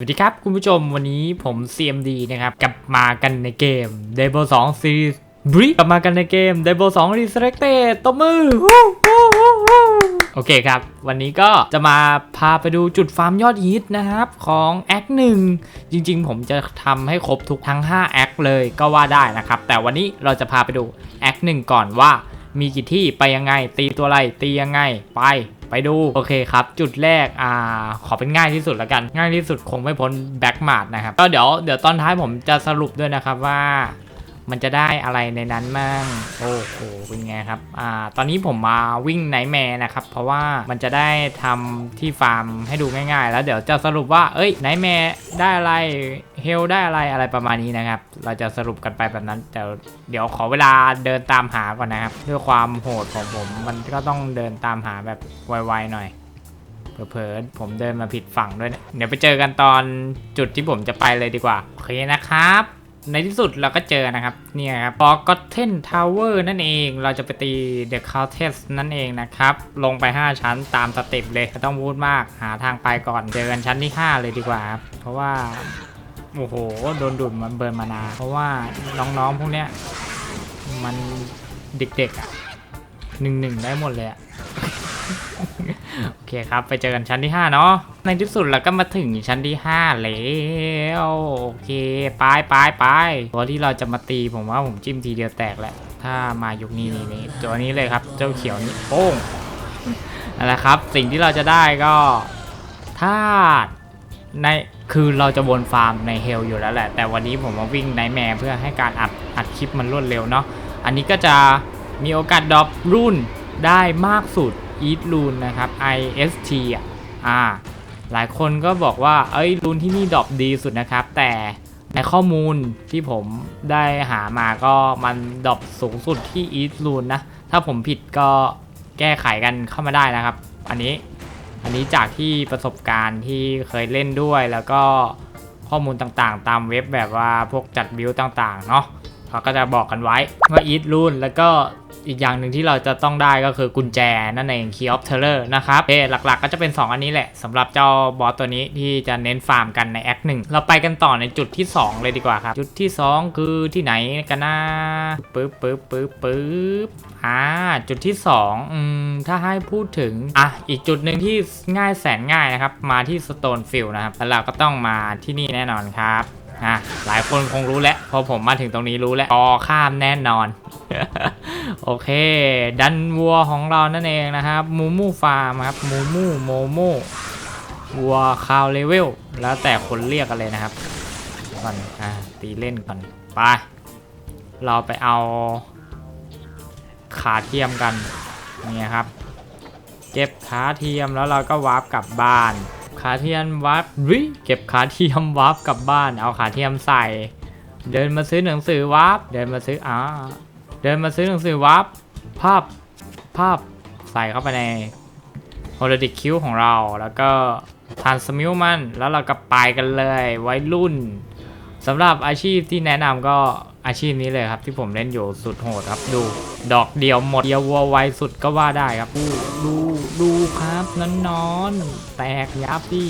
สวัสดีครับ คุณผู้ชมวันนี้ผม CMD นะครับ กลับมากันในเกม d e b l 2 Series b r e กลับมากันในเกม d e b l 2 Resurrected ตบมือ โอเคครับ วันนี้ก็จะมาพาไปดูจุดฟาร์มยอดฮิตนะครับ ของแอคหนึ่งจริง ๆ ผมจะทำให้ครบทุกทั้ง 5 แอคเลยก็ว่าได้นะครับ แต่วันนี้เราจะพาไปดูแอคหนึ่งก่อนว่า มีกี่ที่ไปยังไงตีตัวอะไรตียังไงไป ไปดูโอเคครับ จุดแรกอ่าขอเป็นง่ายที่สุดแล้วกัน ง่ายที่สุดคงไม่พ้นแบ็กมาร์ดนะครับก็เดี๋ยวเดี๋ยวตอนท้ายผมจะสรุปด้วยนะครับว่า มันจะได้อะไรในนั้นมั่งโอ้โหเป็นไงครับอ่าตอนนี้ผมมาวิ่งไนท์แมร์นะครับ เพราะว่ามันจะได้ทำที่ฟาร์มให้ดูง่าย ๆ แล้วเดี๋ยวจะสรุปว่าเอ้ยไนท์แมร์ได้อะไรเฮลได้อะไรอะไรประมาณนี้นะครับ เราจะสรุปกันไปแบบนั้นแต่เดี๋ยวขอเวลาเดินตามหาก่อนนะครับด้วยความโหดของผมมันก็ต้องเดินตามหาแบบไวๆหน่อยเผลอๆผมเดินมาผิดฝั่งด้วยนี่ยเดี๋ยวไปเจอกันตอนจุดที่ผมจะไปเลยดีกว่าโอเคนะครับ ในที่สุดเราก็เจอนะครับ เนี่ยครับ Forgotten Tower นั่นเอง เราจะไปตี The Countess นั่นเองนะครับ ลงไป 5 ชั้นตามสเต็ปเลยไม่ต้องพูดมาก หาทางไปก่อน เจอกันชั้นที่ 5 เลยดีกว่าครับ เพราะว่า โอ้โห โดนดูดมันเบิร์นมานา เพราะว่าน้องๆ พวกเนี้ย มันเด็กๆอะหนึ่งหนึ่งได้หมดเลยอะ เคครับ ไปเจอกันชั้นที่ 5 เนาะในที่สุดเราก็มาถึงชั้นที่ 5 แล้วโอเคไปไปไปตัวที่เราจะมาตีผมว่าผมจิ้มทีเดียวแตกแหละถ้ามายุคนี้นี่นี่ตัวนี้เลยครับ เจ้าเขียวนี่โป้งนั่นแหละครับ สิ่งที่เราจะได้ก็ถ้าในคือเราจะวนฟาร์มในเฮลอยู่แล้วแหละ แต่วันนี้ผมมาวิ่งไนแมร์เพื่อให้การอัดอัดคลิปมันรวดเร็วเนาะอันนี้ก็จะมีโอกาสดรอปรุ่นได้มากสุด อีทรูนนะครับ IST อะอ่าหลายคนก็บอกว่า เอ้ยรูนที่นี่ดรอปดีสุดนะครับ แต่ในข้อมูลที่ผมได้หามาก็มันดรอปสูงสุดที่อีทรูนนะ ถ้าผมผิดก็แก้ไขกันเข้ามาได้นะครับ อันนี้อันนี้จากที่ประสบการณ์ที่เคยเล่นด้วยแล้วก็ข้อมูลต่างๆ ตามเว็บแบบว่าพวกจัดบิลต่างๆ เนาะเขาก็จะบอกกันไว้ว่าอีทรูนแล้วก็ อีกอย่างหนึ่งที่เราจะต้องได้ก็คือกุญแจนั่นเอง Key of Terror นะครับเอหลักๆก็จะเป็น 2 อันนี้แหละสำหรับเจ้าบอสตัวนี้ที่จะเน้นฟาร์มกันในแอคหนึ่งเราไปกันต่อในจุดที่ 2 เลยดีกว่าครับ จุดที่ 2 คือที่ไหนกันนะปึ๊บปึ๊บปึ๊บปึ๊บอ่าจุดที่ 2อืมถ้าให้พูดถึงอะอีกจุดหนึ่งที่ง่ายแสนง่ายนะครับมาที่ Stone Field นะครับแล้วเราก็ต้องมาที่นี่แน่นอนครับอะหลายคนคงรู้แล้วพอผมมาถึงตรงนี้รู้แล้วออข้ามแน่นอน โอเค ดันวัวของเรานั่นเองนะครับมูมูฟาร์มครับมูมูโมโมวัวคาวเลเวลแล้วแต่คนเรียกกันเลยนะครับก่อนอ่าตีเล่นก่อนไปเราไปเอาขาเทียมกันนี่ครับ เก็บขาเทียมแล้วเราก็วาร์ปกลับบ้าน ขาเทียมวาร์ปวิเก็บขาเทียมวาร์ปกลับบ้าน เอาขาเทียมใส่ เดินมาซื้อหนังสือวาร์ปเดินมาซื้ออ่า เดินมาซื้อหนังสือวับภาพภาพใส่เข้าไปในโฮลดิคิวของเราแล้วก็ทานสมิลมัน แล้วเราก็ไปกันเลยไว้รุ่นสำหรับอาชีพที่แนะนำก็อาชีพนี้เลยครับ ที่ผมเล่นอยู่สุดโหดครับดู ดอกเดียวหมดเดียววัวไวสุดก็ว่าได้ครับ ดูดูดูครับนอนนอนๆแตกยับดิ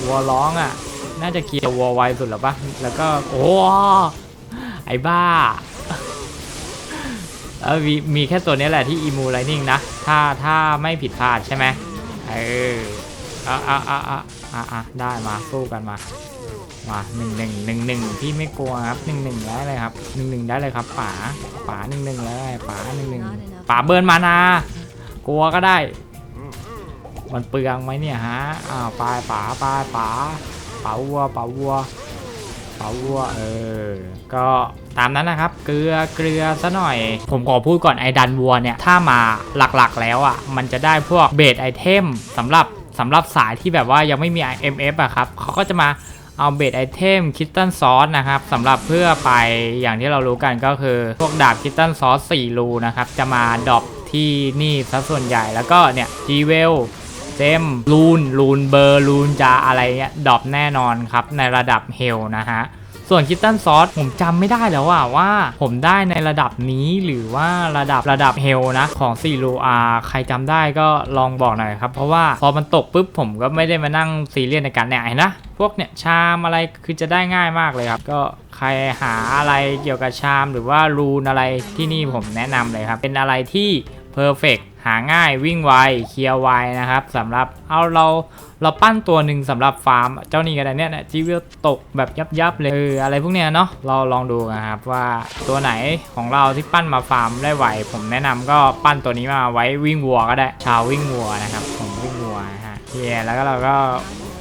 วัวร้องอะ น่าจะเคลียร์วัวไวสุดแล้วปะแล้วก็โอ้ไอ้บ้า เออมีมีแค่ตัวนี้แหละที่อีมูไลนิ่งนะ ถ้าถ้าไม่ผิดพลาดใช่ไหมเอออะอะอะอะอะอะได้มาสู้กันมา มาหนึ่งหนึ่งหนึ่งหนึ่งพี่ไม่กลัวครับหนึ่งหนึ่งได้เลยครับหนึ่งหนึ่งได้เลยครับป๋าป๋าหนึ่งหนึ่งเลยป๋าหนึ่งหนึ่งป๋าเบิร์นมานา กลัวก็ได้ มันเปลืองไหมเนี่ยฮะอ้าวไปป๋าไปป๋าป๋าวัวป๋าวัว เผาวัวเออ ก็ตามนั้นนะครับ เกลือเกลือซะหน่อย ผมขอพูดก่อนไอ้ดันวัวเนี่ย ถ้ามาหลักๆแล้วอะ มันจะได้พวกเบสไอเทมสำหรับสำหรับสายที่แบบว่ายังไม่มี MF อะครับเขาก็จะมาเอาเบสไอเทมคิตตันซอสนะครับสำหรับเพื่อไปอย่างที่เรารู้กันก็คือ พวกดาบคิตตันซอส4รูนะครับ จะมาดรอปที่นี่ซะส่วนใหญ่แล้วก็เนี่ยจีเวล เจมลูนลูนเบอร์ลูนจาอะไรเงี้ยดรอปแน่นอนครับ ในระดับเฮลนะฮะส่วนคิตตันซอสผมจำไม่ได้แล้วว่าว่าผมได้ในระดับนี้หรือว่าระดับระดับเฮลนะของ4โลอาใครจำได้ก็ลองบอกหน่อยครับ เพราะว่าพอมันตกปุ๊บผมก็ไม่ได้มานั่งซีเรียสในการเนี่ยเห็นนะ พวกเนี่ยชามอะไรคือจะได้ง่ายมากเลยครับ ก็ใครหาอะไรเกี่ยวกับชามหรือว่ารูนอะไรที่นี่ผมแนะนำเลยครับ เป็นอะไรที่เพอร์เฟก หาง่ายวิ่งไวเคลียร์ไวนะครับสำหรับเอาเราเราปั้นตัวหนึ่งสำหรับฟาร์ม เจ้านี่กันนะเนี่ยจีวิลตกแบบยับยับเลยเอออะไรพวกเนี้ยเนาะเราลองดูนะครับว่าตัวไหนของเราที่ปั้นมาฟาร์มได้ไวผมแนะนำก็ปั้นตัวนี้มาไว้วิ่งวัวก็ได้ ชาววิ่งวัวนะครับผมวิ่งวัวนะฮะเฮียแล้วก็เราก็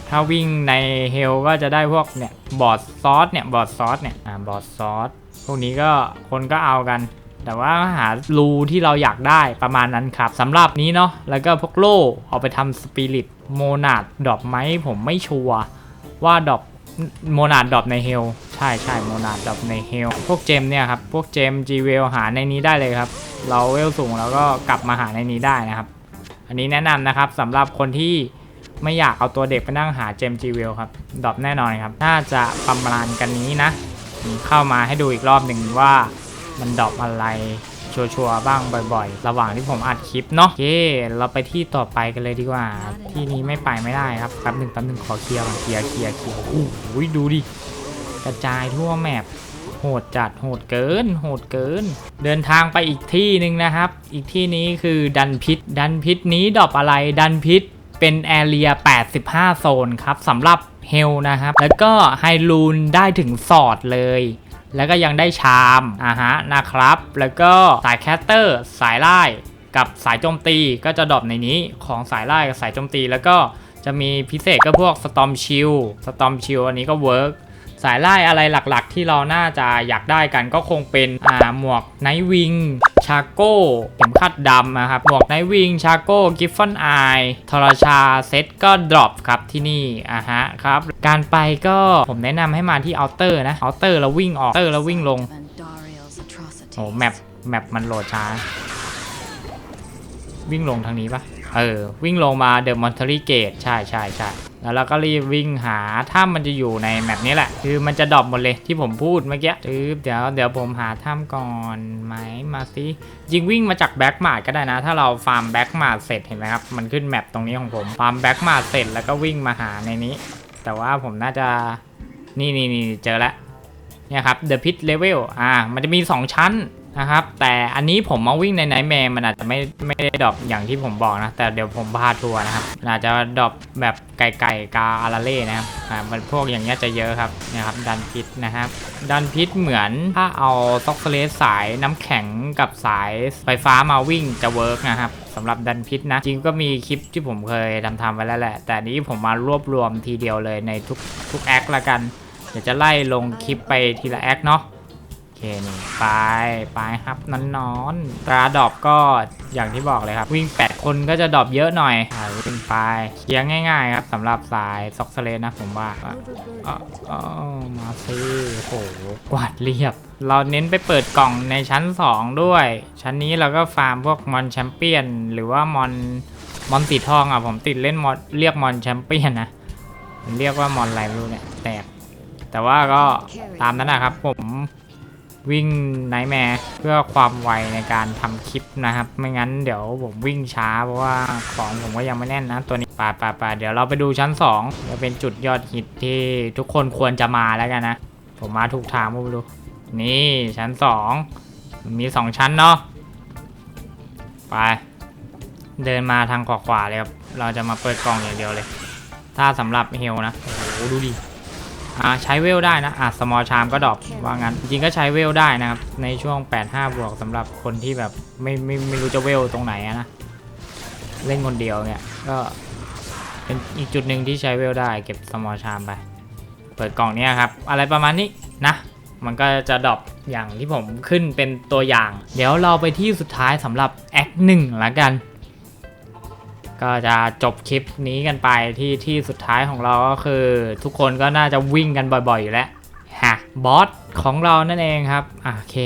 ถ้าวิ่งในเฮลก็จะได้พวกเนี่ยบอร์ดซอสเนี่ยบอร์ดซอสเนี่ยอ่าบอร์ดซอสพวกนี้ก็คนก็เอากัน แต่ว่าหารูที่เราอยากได้ประมาณนั้นครับสำหรับนี้เนาะแล้วก็พวกโล่เอาไปทำสปิริตโมนาดดอปไหมผมไม่ชัวร์ว่าดอปโมนาดดรอปในเฮลใช่ใช่โมนาดดรอปในเฮลพวกเจมเนี่ยครับ พวกเจมจีเวลหาในนี้ได้เลยครับ เราเวลสูงแล้วก็กลับมาหาในนี้ได้นะครับ อันนี้แนะนำนะครับสำหรับคนที่ไม่อยากเอาตัวเด็กไปนั่งหาเจมจีเวลครับดรอปแน่นอนครับ น่าจะประมาณกันนี้นะ เข้ามาให้ดูอีกรอบหนึ่งว่า มันดรอปอะไรชัวร์ๆบ้างบ่อยๆ ระหว่างที่ผมอัดคลิปเนาะโอเคเราไปที่ต่อไปกันเลยดีกว่า ที่นี้ไม่ไปไม่ได้ครับแป๊บหนึ่งแป๊บหนึ่งขอเคลียร์ก่อนเคลียร์เคลียร์เคลียร์โอ้โหดูดิกระจายทั่วแมปโหดจัดโหดเกิน โหดเกิน เดินทางไปอีกที่หนึ่งนะครับ อีกที่นี้คือดันพิษดันพิษนี้ดรอปอะไรดันพิษเป็นแอเรีย 85 โซนครับสำหรับเฮลนะครับ แล้วก็ไฮรูนได้ถึงสอดเลย แล้วก็ยังได้ชามอ่าฮะนะครับ แล้วก็สายแคสเตอร์ สายไล่กับสายโจมตีก็จะดรอปในนี้ของสายไล่กับสายโจมตี แล้วก็จะมีพิเศษก็พวกสตอมชิลสตอมชิลอันนี้ก็เวิร์ก สายไล่อะไรหลักๆ ที่เราน่าจะอยากได้กันก็คงเป็นอ่าหมวกไนท์วิงชาโก้เข็มขัดดำนะครับ หมวกไนวิงชาโก้กิฟฟอนไอทรชาเซตก็ดรอปครับที่นี่อะฮะครับ การไปก็ผมแนะนำให้มาที่เอัลเตอร์นะเอัลเตอร์แล้ววิ่งออกเตอร์แล้ววิ่งลง โอ้แมปแมปมันโหลดช้า วิ่งลงทางนี้ปะเออ วิ่งลงมาเดอะมอนเทอรี่เกตใช่ใช่ใช่ แล้วเราก็รีบวิ่งหาถ้ำมันจะอยู่ในแมปนี้แหละ คือมันจะดรอปหมดเลยที่ผมพูดเมื่อกี้คือเดี๋ยวเดี๋ยวผมหาถ้ำก่อนไหมมาสิยิงวิ่งมาจากแบ็กมาดก็ได้นะ ถ้าเราฟาร์มแบ็กมาดเสร็จเห็นไหมครับ มันขึ้นแมปตรงนี้ของผมฟาร์มแบ็กมาดเสร็จแล้วก็วิ่งมาหาในนี้ แต่ว่าผมน่าจะนี่นี่นี่เจอแล้วเนี่ยครับ The Pit Level อ่า มันจะมี 2 ชั้น นะครับ แต่อันนี้ผมมาวิ่งในไนท์แมร์มันอาจจะไม่ไม่ได้ดรอปอย่างที่ผมบอกนะ แต่เดี๋ยวผมพาทัวร์นะครับอาจจะดรอปแบบไก่ไก่กาอาราเล่นะครับอ่ามันพวกอย่างเงี้ยจะเยอะครับนี่ยครับดันพิษนะครับดันพิษเหมือนถ้าเอาซ็อกเลสสายน้ำแข็งกับสายไฟฟ้ามาวิ่งจะเวิร์กนะครับสำหรับดันพิษนะ จริงก็มีคลิปที่ผมเคยทำทำไว้แล้วแหละ แต่นี้ผมมารวบรวมทีเดียวเลยในทุกทุกแอคละกัน เดี๋ยวจะไล่ลงคลิปไปทีละแอคเนาะ เคนี่ไปไปครับนอนนอนตราดอปก็อย่างที่บอกเลยครับ วิ่ง 8 คนก็จะดอปเยอะหน่อยอ่าวิ่งไปเคลียร์ง่าย ๆ ครับสำหรับสายซ็อกเซเลนนะผมว่าอะอะอะมาซิโหกวาดเรียบ เราเน้นไปเปิดกล่องในชั้น 2 ด้วย ชั้นนี้เราก็ฟาร์มพวกมอนแชมเปี้ยน หรือว่ามอนมอนสีทองอะผมติดเล่นมอนเรียกมอนแชมเปี้ยนนะเรียกว่ามอนอะไรไม่รู้เนี่ยแตกแต่ว่าก็ตามนั้นนะครับผม วิ่งไนแมร์เพื่อความไวในการทำคลิปนะครับ ไม่งั้นเดี๋ยวผมวิ่งช้าเพราะว่าของผมก็ยังไม่แน่นนะตัวนี้ป่าป่าป่าเดี๋ยวเราไปดูชั้น2จะเป็นจุดยอดฮิตที่ทุกคนควรจะมาแล้วกันนะ ผมมาถูกทางไม่รู้นี่ชั้น 2 มี 2 ชั้นเนาะไป เดินมาทางขวาๆเลยครับ เราจะมาเปิดกล่องอย่างเดียวเลย ถ้าสำหรับเฮลนะ โอ้โหดูดิ อ่าใช้เวลได้นะอะสมอลชามก็ดรอปว่างั้นจริงๆก็ใช้เวลได้นะครับ ในช่วง 85 บวกสำหรับคนที่แบบไม่ไม่ไม่รู้จะเวลตรงไหนอะนะ เล่นคนเดียวเนี่ยก็เป็นอีกจุดหนึ่งที่ใช้เวลได้เก็บสมอลชามไป เปิดกล่องเนี้ยครับ อะไรประมาณนี้นะ มันก็จะดรอปอย่างที่ผมขึ้นเป็นตัวอย่าง เดี๋ยวเราไปที่สุดท้ายสำหรับแอคหนึ่งละกัน ก็จะจบคลิปนี้กันไปที่ที่สุดท้ายของเราก็คือ ทุกคนก็น่าจะวิ่งกันบ่อยๆอยู่แล้วฮะบอสของเรานั่นเองครับอะโอเค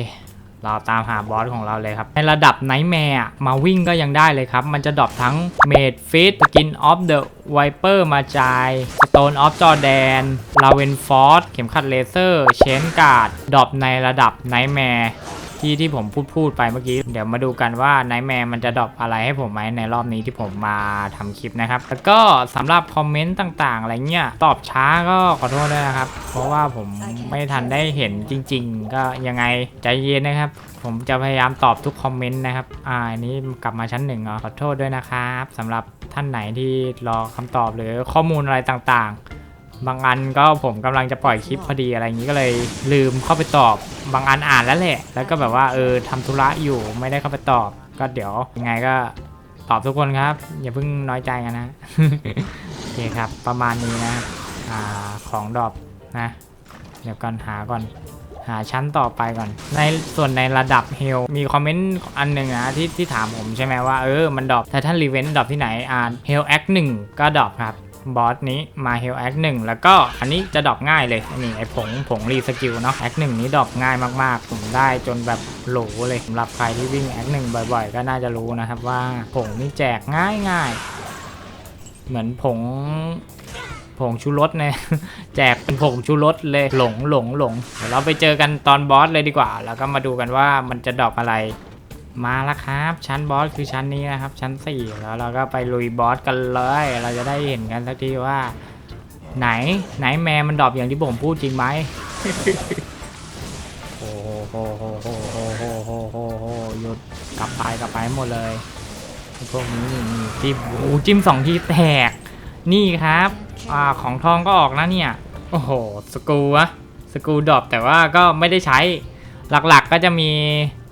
เราตามหาบอสของเราเลยครับ ในระดับไนท์แมร์มาวิ่งก็ยังได้เลยครับ มันจะดรอปทั้งเมดฟิตสกินออฟเดอะไวเปอร์มาจายสโตนออฟจอแดนลาเวนฟอร์ดเข็มขัดเลเซอร์ เชนการ์ดดรอปในระดับไนท์แมร์ ที่ที่ผมพูดพูดไปเมื่อกี้ เดี๋ยวมาดูกันว่าไนท์แมร์มันจะดรอปอะไรให้ผมไหมในรอบนี้ที่ผมมาทำคลิปนะครับ แล้วก็สำหรับคอมเมนต์ต่างๆ อะไรเงี้ย ตอบช้าก็ขอโทษด้วยนะครับ เพราะว่าผมไม่ทันได้เห็นจริง ๆ ก็ยังไงใจเย็นนะครับ ผมจะพยายามตอบทุกคอมเมนต์นะครับ อ่าอันนี้กลับมาชั้นหนึ่งเหรอขอโทษด้วยนะครับสำหรับท่านไหนที่รอคำตอบหรือข้อมูลอะไรต่างๆ บางอันก็ผมกำลังจะปล่อยคลิปพอดีอะไรอย่างนี้ก็เลยลืมเข้าไปตอบบางอันอ่านแล้วแหละ แล้วก็แบบว่าเออทำธุระอยู่ไม่ได้เข้าไปตอบ ก็เดี๋ยวยังไงก็ตอบทุกคนครับ อย่าเพิ่งน้อยใจกันนะโอเคครับ ประมาณนี้นะอ่าของดอปนะ เดี๋ยวก่อนหาก่อนหาชั้นต่อไปก่อน ในส่วนในระดับเฮลมีคอมเมนต์อันหนึ่งนะที่ที่ถามผมใช่ไหมว่าเออมันดรอปแต่ท่านรีเวนต์ดรอปที่ไหนอ่านเฮลแอคหนึ่งก็ดรอปครับ บอสนี้มาเฮลแอคหนึ่งแล้วก็อันนี้จะดรอปง่ายเลยนี่ไอผงผงรีสกิลเนาะแอคหนึ่งนี้ดรอปง่ายมากๆ ผมได้จนแบบโหลเลยสำหรับใครที่วิ่งแอคหนึ่งบ่อยๆ ก็น่าจะรู้นะครับว่าผงนี่แจกง่ายง่ายๆเหมือนผงผงชูรสเนี่ยแจกเป็นผงชูรสเลยหลงหลงหลงเดี๋ยวเราไปเจอกันตอนบอสเลยดีกว่า แล้วก็มาดูกันว่ามันจะดรอปอะไร มาแล้วครับ ชั้นบอสคือชั้นนี้นะครับ ชั้น4แล้วเราก็ไปลุยบอสกันเลย เราจะได้เห็นกันสักทีว่า ไหนไหนแมวมันดรอปอย่างที่ผมพูดจริงไหมโอ้โหโหโหโหโหโหโหโหหยุดกลับไปกลับไปหมดเลยพวกนี้นี่นี่จิ้มโอ้จิ้มสองทีแตก นี่ครับอ่าของทองก็ออกนะเนี่ย โอ้โห สกูอะสกูดรอปแต่ว่าก็ไม่ได้ใช้หลักๆก็จะมี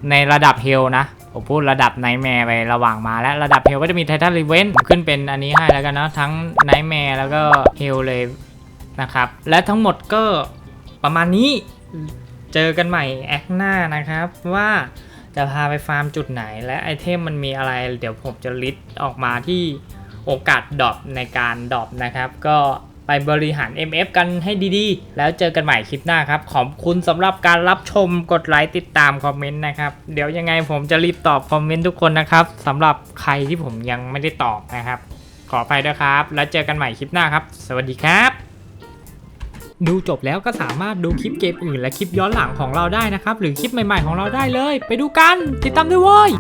ในระดับเฮลนะ ผมพูดระดับไนท์แมร์ไประหว่างมาและระดับเฮลก็จะมีไททันรีเวนขึ้นเป็นอันนี้ให้แล้วกันเนาะทั้งไนท์แมร์แล้วก็เฮลเลยนะครับ และทั้งหมดก็ประมาณนี้เจอกันใหม่แอคหน้านะครับว่าจะพาไปฟาร์มจุดไหนและไอเทมมันมีอะไร เดี๋ยวผมจะลิสต์ออกมาที่โอกาสดรอปในการดรอปนะครับ ก็ ไปบริหาร MF กันให้ดีๆ แล้วเจอกันใหม่คลิปหน้าครับ ขอบคุณสำหรับการรับชมกดไลค์ติดตามคอมเมนต์นะครับ เดี๋ยวยังไงผมจะรีบตอบคอมเมนต์ทุกคนนะครับสำหรับใครที่ผมยังไม่ได้ตอบนะครับ ขออภัยด้วยครับ แล้วเจอกันใหม่คลิปหน้าครับ สวัสดีครับดูจบแล้วก็สามารถดูคลิปเกมอื่นและคลิปย้อนหลังของเราได้นะครับ หรือคลิปใหม่ๆของเราได้เลย ไปดูกัน ติดตามด้วยเว้ย